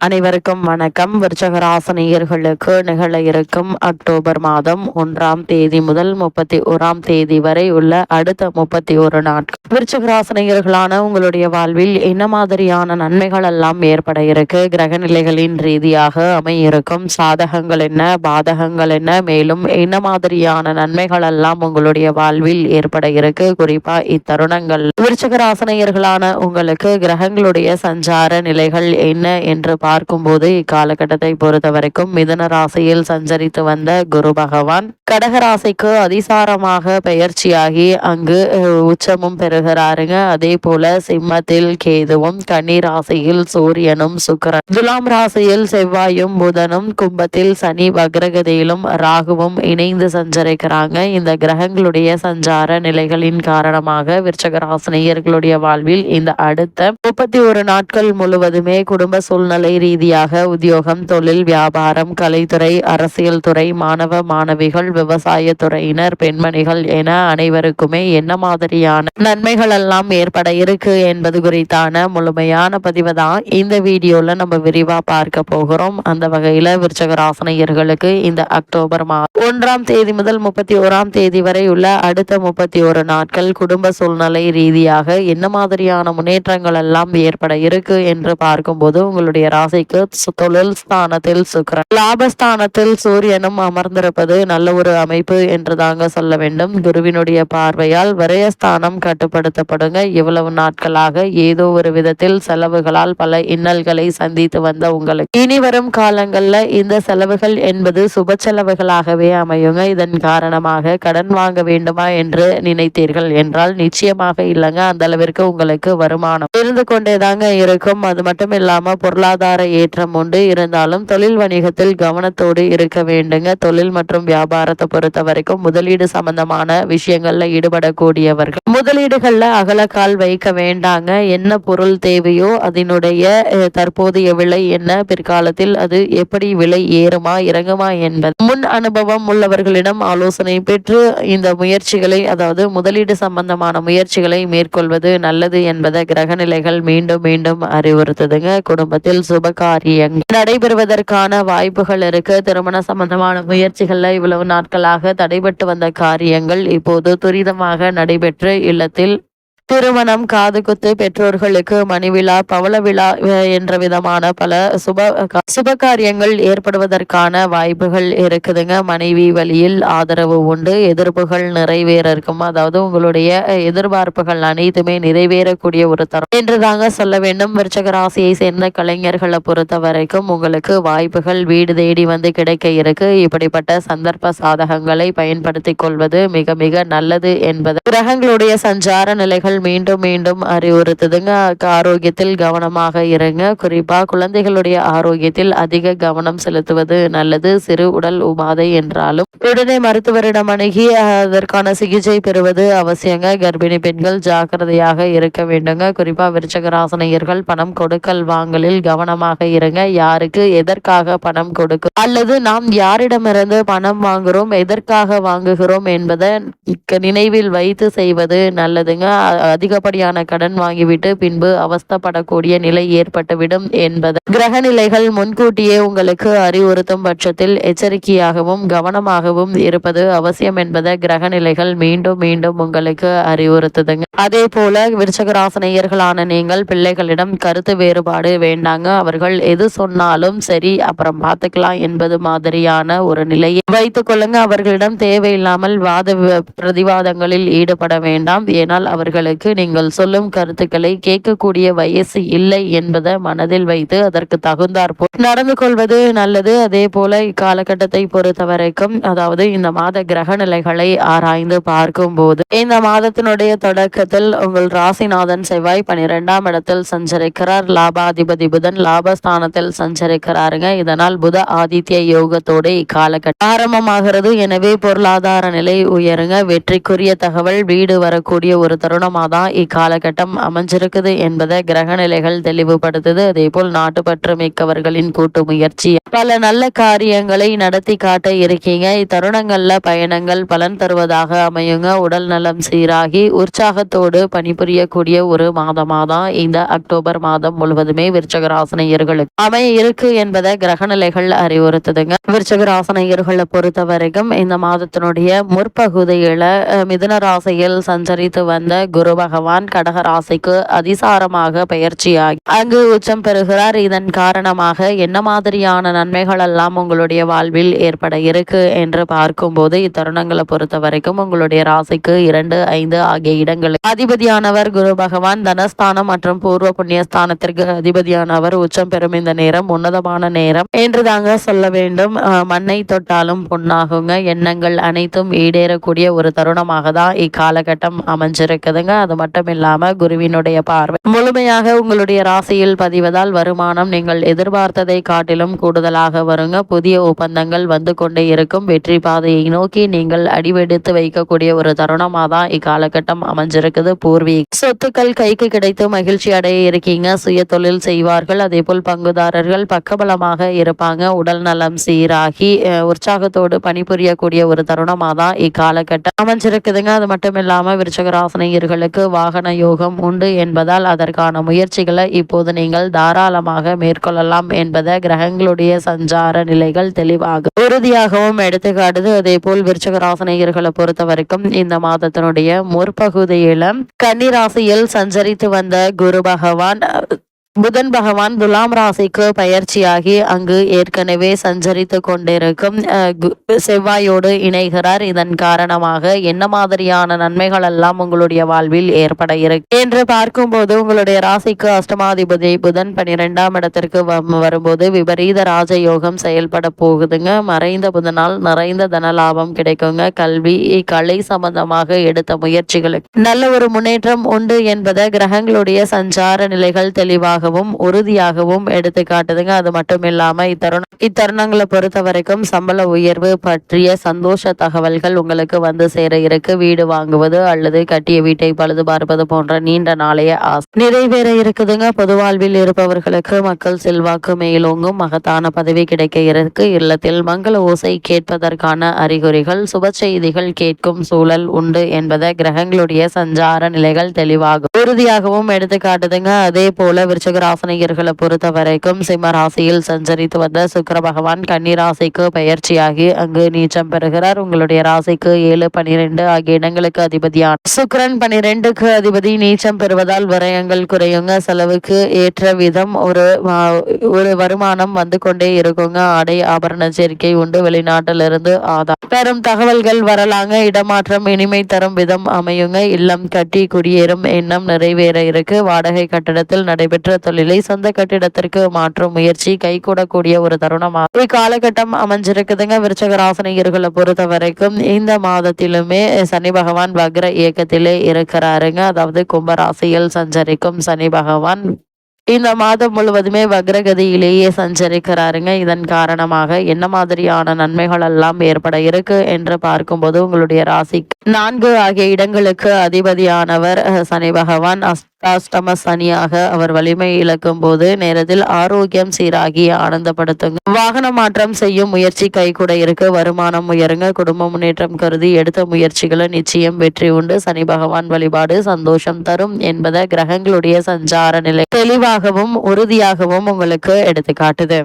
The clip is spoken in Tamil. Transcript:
அனைவருக்கும் வணக்கம். விருச்சகராசனியர்களுக்கு நிகழ இருக்கும் அக்டோபர் மாதம் ஒன்றாம் தேதி முதல் முப்பத்தி ஓராம் தேதி வரை உள்ள அடுத்த முப்பத்தி ஒரு நாட்கள். விருச்சகராசனியர்களான உங்களுடைய வாழ்வில் என்ன மாதிரியான நன்மைகள் எல்லாம் ஏற்பட இருக்கு? கிரக நிலைகளின் ரீதியாக அமையிருக்கும் சாதகங்கள் என்ன? பாதகங்கள் என்ன? மேலும் என்ன மாதிரியான நன்மைகள் எல்லாம் உங்களுடைய வாழ்வில் ஏற்பட இருக்கு? குறிப்பா இத்தருணங்கள். விருச்சகராசனியர்களான உங்களுக்கு கிரகங்களுடைய சஞ்சார நிலைகள் என்ன? என்று பார்க்கும்போது இக்காலகட்டத்தை பொறுத்த வரைக்கும் மிதன ராசியில் சஞ்சரித்து வந்த குரு பகவான் கடகராசிக்கு அதிசாரமாக பெயர்ச்சியாகி அங்கு உச்சமும் பெறுகிறாருங்க. அதே போல சிம்மத்தில் கேதுவும் கன்னி ராசியில் சூரியனும் சுக்கரன். துலாம் ராசியில் செவ்வாயும் புதனும் கும்பத்தில் சனி வக்ரகதியிலும் ராகுவும் இணைந்து சஞ்சரிக்கிறாங்க. இந்த கிரகங்களுடைய சஞ்சார நிலைகளின் காரணமாக விருச்சக ராசினியர்களுடைய வாழ்வில் இந்த அடுத்த முப்பத்தி ஒரு நாட்கள் முழுவதுமே குடும்ப சூழ்நிலை ரீதியாக உத்தியோகம் தொழில் வியாபாரம் கலைத்துறை அரசியல் துறை மாணவ மாணவிகள் விவசாய துறையினர் பெண்மணிகள் என அனைவருக்குமே என்ன மாதிரியான நன்மைகள் எல்லாம் ஏற்பட இருக்கு என்பது குறித்தான முழுமையான பதிவு தான் இந்த வீடியோல நம்ம விரிவா பார்க்க போகிறோம். அந்த வகையில விருச்சகராசனையர்களுக்கு இந்த அக்டோபர் மாதம் ஒன்றாம் தேதி முதல் முப்பத்தி ஓராம் தேதி வரை உள்ள அடுத்த முப்பத்தி ஒரு நாட்கள் குடும்ப சூழ்நிலை ரீதியாக என்ன மாதிரியான முன்னேற்றங்கள் எல்லாம் ஏற்பட இருக்கு என்று பார்க்கும்போது உங்களுடைய ராசிக்கு தொழில் ஸ்தானத்தில் சுக்கரன் லாபஸ்தானத்தில் சூரியனும் அமர்ந்திருப்பது நல்ல ஒரு அமைப்பு என்று தாங்க சொல்ல வேண்டும். குருவினுடைய பார்வையால் விரயஸ்தானம் கட்டுப்படுத்தப்படுங்க. இவ்வளவு நாட்களாக ஏதோ ஒரு விதத்தில் செலவுகளால் பல இன்னல்களை சந்தித்து வந்த உங்களுக்கு. இனி வரும் காலங்கள்ல இந்த செலவுகள் என்பது சுப செலவுகளாகவே அமையுங்க. இதன் காரணமாக கடன் வாங்க வேண்டுமா என்று நினைத்தீர்கள் என்றால் நிச்சயமாக இல்லைங்க. அந்த அளவிற்கு உங்களுக்கு வருமானம் இருந்து கொண்டேதாங்க இருக்கும். அது மட்டும் இல்லாம பொருளாதார ஏற்றம் உண்டு. இருந்தாலும் தொழில் வணிகத்தில் கவனத்தோடு இருக்க வேண்டுங்க. தொழில் மற்றும் வியாபாரத்தை பொறுத்த வரைக்கும் முதலீடு சம்பந்தமான விஷயங்கள்ல ஈடுபடக்கூடியவர்கள். முதலீடுகள்ல அகலக்கால் வைக்க வேண்டாங்க. என்ன பொருள் தேவையோ அதனுடைய தற்போதைய விலை என்ன? பிற்காலத்தில் அது எப்படி விலை ஏறுமா இறங்குமா என்பது. முன் அனுபவம் உள்ளவர்களிடம் ஆலோசனை பெற்று இந்த முயற்சிகளை அதாவது முதலீடு சம்பந்தமான முயற்சிகளை மேற்கொள்வது நல்லது என்பதை கிரக நிலைகள் மீண்டும் மீண்டும் அறிவுறுத்துதுங்க. குடும்பத்தில் சுப சுபகாரியங்கள் நடைபெறுவதற்கான வாய்ப்புகள் இருக்கு. திருமண சம்பந்தமான முயற்சிகள்ல இவ்வளவு நாட்களாக தடைபட்டு வந்த காரியங்கள் இப்போது துரிதமாக நடைபெற்று இல்லத்தில் திருமணம் காதுகுத்து பெற்றோர்களுக்கு மணிவிழா பவள விழா என்ற விதமான பல சுப சுப காரியங்கள் ஏற்படுவதற்கான வாய்ப்புகள் இருக்குதுங்க. மனைவி வழியில் ஆதரவு உண்டு எதிர்ப்புகள் நிறைவேற இருக்கும் அதாவது உங்களுடைய எதிர்பார்ப்புகள் அனைத்துமே நிறைவேறக்கூடிய ஒரு தரம். என்று தாங்க சொல்ல வேண்டும். விருச்சக ராசியை சேர்ந்த கலைஞர்களை பொறுத்த வரைக்கும் உங்களுக்கு வாய்ப்புகள் வீடு தேடி வந்து கிடைக்க இருக்கு. இப்படிப்பட்ட சந்தர்ப்ப சாதகங்களை பயன்படுத்திக் கொள்வது மிக மிக நல்லது என்பது. கிரகங்களுடைய சஞ்சார நிலைகள் மீண்டும் மீண்டும் அறிவுறுத்துதுங்க. ஆரோக்கியத்தில் கவனமாக இருங்க. குறிப்பாக குழந்தைகளுடைய ஆரோக்கியத்தில் அதிக கவனம் செலுத்துவது நல்லது. சிறு உடல் உபாதை என்றாலும் உடனே மருத்துவரிடம் அணுகி அதற்கான சிகிச்சை பெறுவது அவசியங்க. கர்ப்பிணி பெண்கள் ஜாக்கிரதையாக இருக்க வேண்டுங்க. குறிப்பாக விருச்சகராசனையர்கள் பணம் கொடுக்கல் வாங்கலில் கவனமாக இருங்க. யாருக்கு எதற்காக பணம் கொடுக்கும் அல்லது நாம் யாரிடமிருந்து பணம் வாங்குகிறோம் எதற்காக வாங்குகிறோம் என்பதை நினைவில் வைத்து செய்வது நல்லதுங்க. அதிகப்படியான கடன் வாங்கிவிட்டு பின்பு அவஸ்தப்படக்கூடிய நிலை ஏற்பட்டுவிடும் என்பது. கிரக நிலைகள் முன்கூட்டியே உங்களுக்கு அறிவுறுத்தும் பட்சத்தில் எச்சரிக்கையாகவும் கவனமாகவும் இருப்பது அவசியம் என்பதை கிரக நிலைகள் மீண்டும் மீண்டும் உங்களுக்கு அறிவுறுத்துதுங்க. அதே போல விருச்சகராசனையர்களான நீங்கள் பிள்ளைகளிடம் கருத்து வேறுபாடு வேண்டாங்க. அவர்கள் எது சொன்னாலும் சரி அப்புறம் பார்த்துக்கலாம் என்பது மாதிரியான ஒரு நிலையை வைத்துக் கொள்ளுங்க. அவர்களிடம் தேவையில்லாமல் வாத பிரதிவாதங்களில் ஈடுபட வேண்டாம். ஏனால் அவர்களுக்கு உங்களுக்கு நீங்கள் சொல்லும் கருத்துக்களை கேட்கக்கூடிய வயசு இல்லை என்பதை மனதில் வைத்து அதற்கு தகுந்தாற்போல் நடந்து கொள்வது நல்லது. அதே போல இக்காலகட்டத்தை பொறுத்த வரைக்கும் அதாவது இந்த மாத கிரக நிலைகளை ஆராய்ந்து பார்க்கும் போது இந்த மாதத்தினுடைய தொடக்கத்தில் உங்கள் ராசிநாதன் செவ்வாய் பனிரெண்டாம் இடத்தில் சஞ்சரிக்கிறார். லாபாதிபதி புதன் லாபஸ்தானத்தில் சஞ்சரிக்கிறாருங்க. இதனால் புத ஆதித்ய யோகத்தோடு இக்காலகட்டம் ஆரம்பமாகிறது. எனவே பொருளாதார நிலை உயருங்க. வெற்றிக்குரிய தகவல் வீடு வரக்கூடிய ஒரு தருணம் மாதமா தான் இக்காலகட்டம் அமைஞ்சிருக்குது என்பதை கிரக நிலைகள் தெளிவுபடுத்துது. அதே போல் நாட்டுப்பற்று மிக்கவர்களின் கூட்டு முயற்சி. பல நல்ல காரியங்களை நடத்தி காட்ட இருக்கீங்க. இத்தருணங்கள்ல பயணங்கள் பலன் தருவதாக அமையுங்க. உடல் நலம் சீராகி உற்சாகத்தோடு பணிபுரியக்கூடிய ஒரு மாதமாக தான் இந்த அக்டோபர் மாதம் முழுவதுமே விருச்சகராசனையர்களுக்கு அமைய இருக்கு என்பதை கிரக நிலைகள் அறிவுறுத்துதுங்க. விருச்சகராசனையர்களை பொறுத்த வரைக்கும் இந்த மாதத்தினுடைய முற்பகுதியில அஹ், மிதுன ராசியில் சஞ்சரித்து வந்த குரு பகவான் கடக ராசிக்கு அதிசாரமாக பயிற்சியாகி அங்கு உச்சம் பெறுகிறார். இதன் காரணமாக என்ன மாதிரியான நன்மைகள் எல்லாம் உங்களுடைய வாழ்வில் ஏற்பட இருக்கு என்று பார்க்கும்போது இத்தருணங்களை பொறுத்த வரைக்கும் உங்களுடைய ராசிக்கு இரண்டு ஐந்து ஆகிய இடங்களில் அதிபதியானவர் குரு பகவான் தனஸ்தானம் மற்றும் பூர்வ புண்ணியஸ்தானத்திற்கு அதிபதியானவர் உச்சம் பெறும் இந்த நேரம் உன்னதமான நேரம் என்று தாங்க சொல்ல வேண்டும். மண்ணை தொட்டாலும் பொண்ணாகுங்க எண்ணங்கள் அனைத்தும் ஈடேறக்கூடிய ஒரு தருணமாக தான் இக்காலகட்டம் அமைஞ்சிருக்குதுங்க. அது மட்டும் இல்லாம குருவினுடைய பார்வை. முழுமையாக உங்களுடைய ராசியில் பதிவதால் வருமானம் நீங்கள் எதிர்பார்த்ததை காட்டிலும் கூடுதலாக வருங்க. புதிய ஒப்பந்தங்கள் வந்து கொண்டே இருக்கும். வெற்றி பாதையை நோக்கி நீங்கள் அடிவெடுத்து வைக்கக்கூடிய ஒரு தருணமாக தான் இக்காலகட்டம் அமைஞ்சிருக்குது. பூர்வீக சொத்துக்கள் கைக்கு கிடைத்து மகிழ்ச்சி அடைய இருக்கீங்க. சுய தொழில் செய்வார்கள். அதே போல் பங்குதாரர்கள் பக்கபலமாக இருப்பாங்க. உடல் நலம் சீராகி உற்சாகத்தோடு பணிபுரியக்கூடிய ஒரு தருணமாக தான் இக்காலகட்டம் அமைஞ்சிருக்குதுங்க. அது மட்டும் இல்லாமல் விருச்சகராசனையர்களுக்கு வாகன யோகம் உண்டு என்பதால் அதற்கான முயற்சிகளை இப்போது நீங்கள் தாராளமாக மேற்கொள்ளலாம் என்பதை கிரகங்களுடைய சஞ்சார நிலைகள் தெளிவாக உறுதியாகவும் எடுத்துக்காட்டுது. அதே போல் விருச்சகராசனையர்களை பொறுத்த வரைக்கும் இந்த மாதத்தினுடைய முற்பகுதியில கன்னிராசியில் சஞ்சரித்து வந்த குரு பகவான் புதன் பகவான் துலாம் ராசிக்கு பயிற்சியாகி அங்கு ஏற்கனவே சஞ்சரித்து கொண்டிருக்கும் செவ்வாயோடு இணைகிறார். இதன் காரணமாக என்ன மாதிரியான நன்மைகள் எல்லாம் உங்களுடைய வாழ்வில் ஏற்பட இருக்கு என்று பார்க்கும்போது உங்களுடைய ராசிக்கு அஷ்டமாதிபதி புதன் பனிரெண்டாம் இடத்திற்கு வ- வரும்போது விபரீத ராஜயோகம் செயல்பட போகுதுங்க. மறைந்த புதனால் நிறைந்த தன லாபம் கிடைக்குங்க. கல்வி கலை சம்பந்தமாக எடுத்த முயற்சிகளுக்கு நல்ல ஒரு முன்னேற்றம் உண்டு என்பதை கிரகங்களுடைய சஞ்சார நிலைகள் தெளிவாக தெளிவாகவும் உறுதியாகவும் எடுத்து காட்டுதுங்க. அது மட்டும் இல்லாம இத்தருணம் இத்தருணங்களை பொறுத்த வரைக்கும் சம்பள உயர்வு பற்றிய சந்தோஷ தகவல்கள் உங்களுக்கு வந்து சேர இருக்கு. வீடு வாங்குவது அல்லது கட்டிய வீட்டை பழுது பார்ப்பது போன்ற நீண்ட நாளைய ஆசை நிறைவேற இருக்குதுங்க. பொது வாழ்வில் இருப்பவர்களுக்கு மக்கள் செல்வாக்கு மேலோங்கும். மகத்தான பதவி கிடைக்க இருக்கு. இல்லத்தில் மங்கள ஓசை கேட்பதற்கான அறிகுறிகள் சுப செய்திகள் கேட்கும் சூழல் உண்டு என்பதை கிரகங்களுடைய சஞ்சார நிலைகள் தெளிவாகும். உறுதியாகவும் எடுத்து காட்டுதுங்க. அதே போல விருச்ச விருச்சகராசனையர்களை பொறுத்த வரைக்கும் சிம்ம ராசியில் சஞ்சரித்து வந்த சுக்கர பகவான் கன்னிராசிக்கு பயிற்சியாகி அங்கு நீச்சம் பெறுகிறார். உங்களுடைய ராசிக்கு ஏழு பனிரெண்டு ஆகிய இடங்களுக்கு அதிபதியான சுக்கரன் பனிரெண்டுக்கு அதிபதி. நீச்சம் பெறுவதால் விரயங்கள் குறையுங்க. செலவுக்கு ஏற்ற விதம் ஒரு ஒரு வருமானம் வந்து கொண்டே இருக்குங்க. ஆடை ஆபரண சேர்க்கை உண்டு. வெளிநாட்டிலிருந்து ஆதார் பெரும் தகவல்கள் வரலாங்க. இடமாற்றம் இனிமை தரும் விதம் அமையுங்க. இல்லம் கட்டி குடியேறும் எண்ணம் நிறைவேற இருக்கு. வாடகை கட்டடத்தில் நடைபெற்ற தொழிலை சொந்த கட்டிடத்திற்கு மாற்றும் முயற்சி கைகூடக்கூடிய ஒரு தருணமாக இக்காலகட்டம் அமைஞ்சிருக்குதுங்க. விருச்சகராசனையர்களை பொறுத்த வரைக்கும் இந்த மாதத்திலுமே சனி பகவான் வக்ர இயக்கத்திலே இருக்கிறாருங்க. அதாவது கும்பராசியில் சஞ்சரிக்கும் சனி பகவான். இந்த மாதம் முழுவதுமே வக்ரகதியிலேயே சஞ்சரிக்கிறாருங்க. இதன் காரணமாக என்ன மாதிரியான நன்மைகள் எல்லாம் ஏற்பட இருக்கு என்று பார்க்கும்போது உங்களுடைய ராசி நான்கு ஆகிய இடங்களுக்கு அதிபதியானவர் சனி பகவான். காஷ்டம சனியாக அவர் வலிமை இழக்கும் போது நேரத்தில் ஆரோக்கியம் சீராகி ஆனந்தப்படுத்துங்க. வாகன மாற்றம் செய்யும் முயற்சி கைகூட இருக்கு. வருமானம் உயருங்க. குடும்ப முன்னேற்றம் கருதி எடுத்த முயற்சிகளை நிச்சயம் வெற்றி உண்டு. சனி பகவான் வழிபாடு சந்தோஷம் தரும் என்பதை கிரகங்களுடைய சஞ்சார நிலை தெளிவாகவும் உறுதியாகவும் உங்களுக்கு எடுத்து காட்டுது